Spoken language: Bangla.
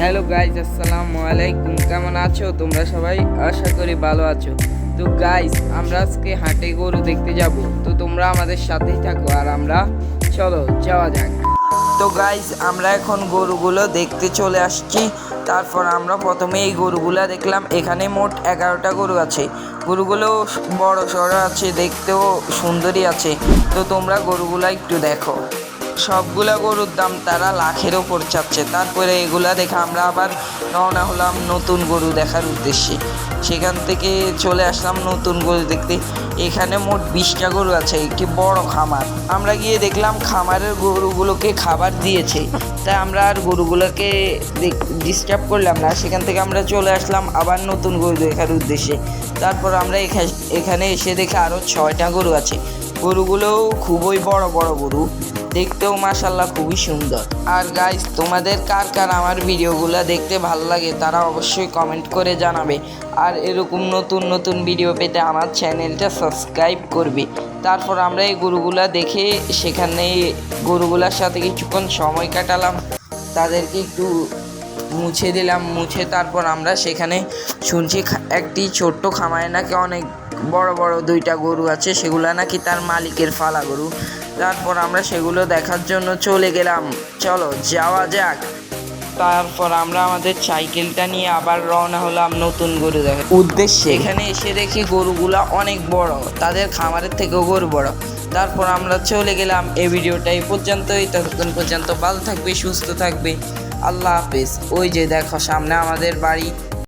হ্যালো গাইজ আসসালামু আলাইকুম। কেমন আছো? তোমরা সবাই আশা করি ভালো আছো। তো গাইজ আমরা আজকে হাটে গরু দেখতে যাব। তো তোমরা আমাদের সাথেই থাকো আর আমরা চলো, যাওয়া যাক। তো গাইজ আমরা এখন গরুগুলো দেখতে চলে আসছি। তারপর আমরা প্রথমে এই গরুগুলো দেখলাম, এখানে মোট এগারোটা গরু আছে। গরুগুলো বড় সড়ো আছে, দেখতেও সুন্দরই আছে। তো তোমরা গরুগুলো একটু দেখো। সবগুলা গরুর দাম তারা লাখের ওপর চাপছে। তারপরে এগুলা দেখে আমরা আবার রওনা হলাম নতুন গরু দেখার উদ্দেশ্যে। সেখান থেকে চলে আসলাম নতুন গরু দেখতে। এখানে মোট বিশটা গরু আছে, একটি বড় খামার। আমরা গিয়ে দেখলাম খামারের গরুগুলোকে খাবার দিয়েছে। তাই আমরা আর গরুগুলোকে ডিস্টার্ব করলাম না। সেখান থেকে আমরা চলে আসলাম আবার নতুন গরু দেখার উদ্দেশ্যে। তারপর আমরা এখা- এখানে এসে দেখে আরও ছয়টা গরু আছে। গরুগুলোও খুবই বড় বড় গরু। দেখতেও মাসাল্লাহ খুবই সুন্দর। আর গাইজ তোমাদের কার কার আমার ভিডিওগুলো দেখতে ভালো লাগে, তারা অবশ্যই কমেন্ট করে জানাবে। আর এরকম নতুন নতুন ভিডিও পেতে আমার চ্যানেলটা সাবস্ক্রাইব করবে। তারপর আমরা এই গরুগুলা দেখে সেখানে গরুগুলার সাথে কিছুক্ষণ সময় কাটালাম। তাদেরকে একটু মুছে দিলাম, মুছে তারপর আমরা সেখানে শুনছি একটি ছোট্ট খামারে নাকি অনেক বড় বড় দুইটা গরু আছে সেগুলো নাকি তার মালিকের ফালা গরু। তারপর আমরা সেগুলো দেখার জন্য চলে গেলাম। চলো যাওয়া যাক। তারপর আমরা আমাদের সাইকেলটা নিয়ে আবার রওনা হলাম নতুন গরু দেখার উদ্দেশ্যে। এখানে এসে দেখি গরুগুলা অনেক বড়। তাদের খামারের থেকেও গরু বড়। তারপর আমরা চলে গেলাম। এই ভিডিওটা এই পর্যন্তই। ততক্ষণ পর্যন্ত ভালো থাকবে সুস্থ থাকবে। আল্লাহ হাফেজ। ওই যে দেখো সামনে আমাদের বাড়ি।